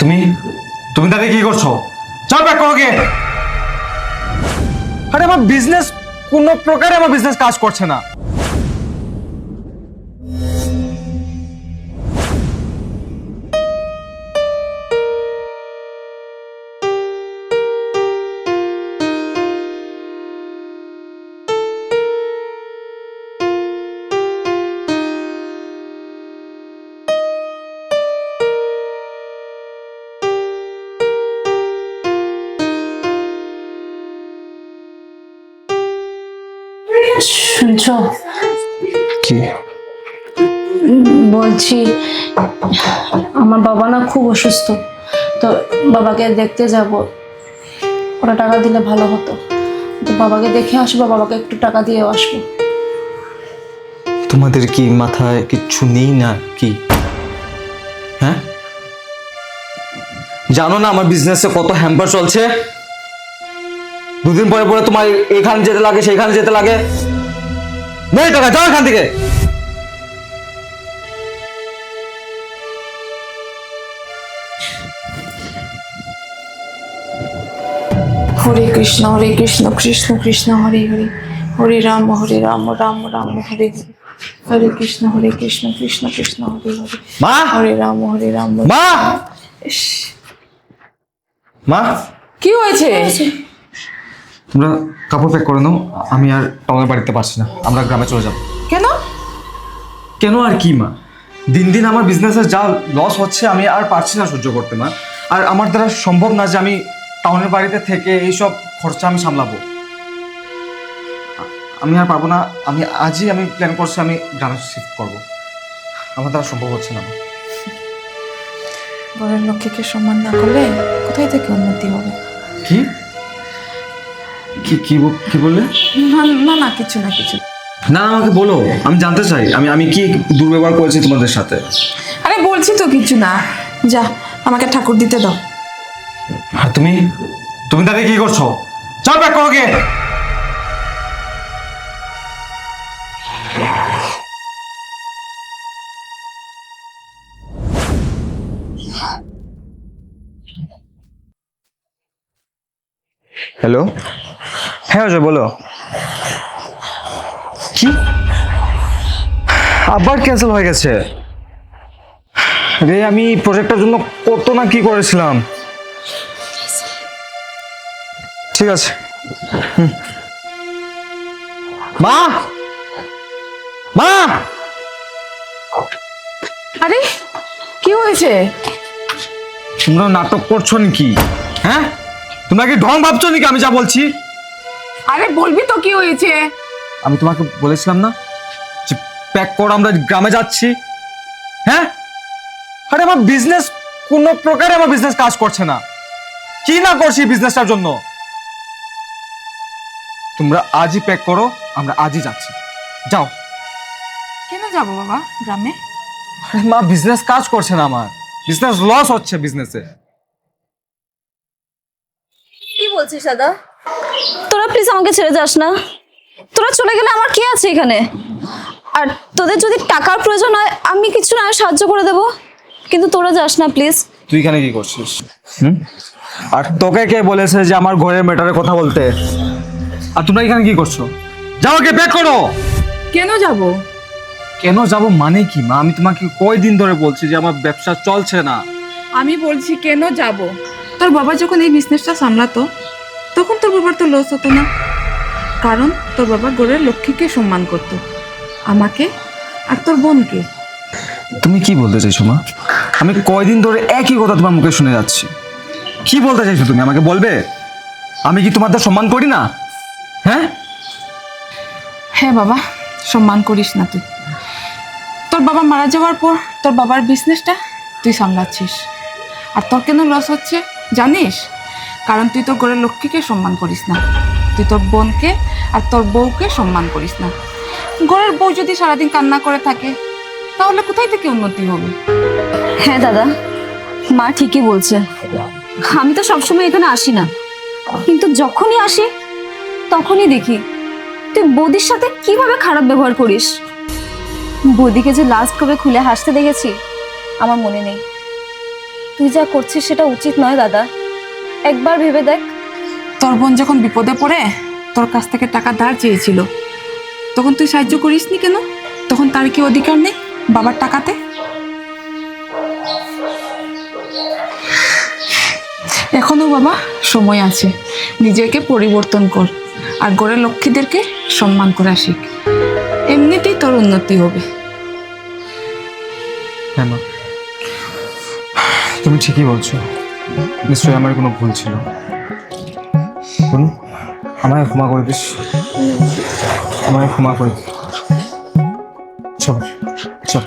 তুমি? তুমি দাঁড়িয়ে কি করছ? চল ব্যাক করো গিয়ে আরে আমার বিজনেস কোনো প্রকারে আমার বিজনেস কাজ করছে না। শুনছ? কি? বলছি আমার বাবা না খুব অসুস্থ। তো বাবাকে দেখতে যাব। ওরা টাকা দিলে ভালো হতো। তো বাবাকে দেখে আসব বাবাকে একটু টাকা দিয়ে আসব। তোমাদের কি মাথায় কিচ্ছু নেই না কি? হ্যাঁ? জানো না আমার বিজনেসে কত হ্যাম্পার চলছে? দুদিন পরে পরে তোমার এখানে যেতে লাগে সেইখানে যেতে লাগে। নেই টাকা যাও এখান থেকে। হরে কৃষ্ণ হরে কৃষ্ণ কৃষ্ণ কৃষ্ণ হরে হরে। হরে রাম হরে রাম রাম রাম হরে হরে। হরে কৃষ্ণ হরে কৃষ্ণ কৃষ্ণ কৃষ্ণ হরে হরে। মা! হরে রাম হরে রাম মা! মা! কি হয়েছে? তোমরা কাপড় প্যাক করে নাও আমি আর টাউনের বাড়িতে পারছি না। আমরা গ্রামে চলে যাব। কেন? কেন আর কি মা? দিন দিন আমার বিজনেসে যা লস হচ্ছে আমি আর পারছি না সহ্য করতে মা। আর আমার দ্বারা সম্ভব না যে আমি টাউনের বাড়িতে থেকে এইসব খরচা আমি সামলাবো। আমি আর পারব না আমি আজই আমি প্ল্যান করছি আমি গ্রামে শিফট করব। আমার দ্বারা সম্ভব হচ্ছে না মা। ঘরের লক্ষ্মীকে সম্মান না করলে কোথায় থেকে উন্নতি হবে? কি? কি কি কি বললে? না না না কিছু না কিছু না। না, আমাকে বলো আমি জানতে চাই আমি আমি কি দুর্ব্যবহার করেছি তোমাদের সাথে? আরে বলছি তো কিছু না। যা আমাকে ঠাকুর দিতে দাও। আর তুমি? তুমি দাঁড়িয়ে কি করছ? চল ব্যাক করো গিয়ে। হ্যালো হ্যাঁ অজয় বলো। কি? আবার ক্যান্সেল হয়ে গেছে? রে আমি প্রজেক্টটার জন্য কত না কি করেছিলাম। ঠিক আছে। হুম। মা! মা! আরে কি হয়েছে? তোমরা নাটক করছ নাকি? হ্যাঁ? তোমরা কি ঢং ভাবছ নাকি? আমি যা বলছি। আরে বলবি তো কি হয়েছে? আমি তোমাকে বলেছিলাম না যে প্যাক করো আমরা গ্রামে যাচ্ছি। হ্যাঁ? আরে আমার বিজনেস কোনো প্রকারে আমার বিজনেস কাজ করছে না। কি না করছি বিজনেসটার জন্য? তোমরা আজই প্যাক করো আমরা আজই যাচ্ছি। যাও। কেন যাব বাবা গ্রামে? আরে মা বিজনেস কাজ করছে না আমার। বিজনেস লস হচ্ছে বিজনেসে কি বলছিস দাদা? তোরা প্লিজ আমাকে ছেড়ে যাস না। তোরা চলে গেলে আমার কি আছে এখানে? আর তোদের যদি টাকার প্রয়োজন হয় আমি কিছু না সাহায্য করে দেব। কিন্তু তোরা যাস না প্লিজ তুই এখানে কি করছিস? হুম? আর তোকে কে বলেছে যে আমার ঘরের মেটারে কথা বলতে? আর তোমরা এখানে কি করছ? যাও কে প্যাক করো। কেন যাব? কেন যাব মানে কি মা? আমি তোমাকে কয়দিন ধরে বলছি যে আমার ব্যবসা চলছে না। আমি বলছি কেন যাব? তোর বাবা যখন এই বিজনেসটা সামলাতো বাবার তো লস হতো না। কারণ তোর বাবা গোড়ের লক্ষ্মীকে সম্মান করতো আমাকে আর তোর বোনকে। তুমি কি বলতে চাইছো মা? আমি কয়দিন ধরে একই কথা তোমার মুখে শুনে যাচ্ছি। কি বলতে চাইছো তুমি আমাকে বলবে? আমি কি তোমাদের সম্মান করি না? হ্যাঁ? হ্যাঁ বাবা সম্মান করিস না তুই। তোর বাবা মারা যাওয়ার পর তোর বাবার বিজনেসটা তুই সামলাচ্ছিস। আর তোর কেন লস হচ্ছে জানিস? কারণ তুই তোর ঘরের লক্ষ্মীকে সম্মান করিস না। তুই তোর বোনকে আর তোর বউকে সম্মান করিস না। ঘরের বউ যদি সারাদিন কান্না করে থাকে, তাহলে কোথায় থেকে উন্নতি হবে? হ্যাঁ দাদা। মা ঠিকই বলছে। আমি তো সবসময় এখানে আসি না। কিন্তু যখনই আসি, তখনই দেখি, তুই বৌদির সাথে কীভাবে খারাপ ব্যবহার করিস? বৌদিকে যে লাস্ট কবে খুলে হাসতে দেখেছি, আমার মনে নেই। তুই যা করছিস সেটা উচিত নয়, দাদা। একবার ভেবে দেখ। তোর বোন যখন বিপদে পড়ে তোর কাছ থেকে টাকা ধার চেয়েছিল। তখন তুই সাহায্য করিসনি কেন? তখন তার কি অধিকার নেই বাবার টাকাতে? এখনও বাবা সময় আছে। নিজেকে পরিবর্তন কর আর গড়ের লক্ষ্মীদেরকে সম্মান করা শিখ এমনিতেই তোর উন্নতি হবে। তুমি ঠিকই বলছো। নিশ্চয়ই আমার কোনো ভুল ছিল। শুন আমায় ক্ষমা করে দিস। আমায় ক্ষমা করে চল চল।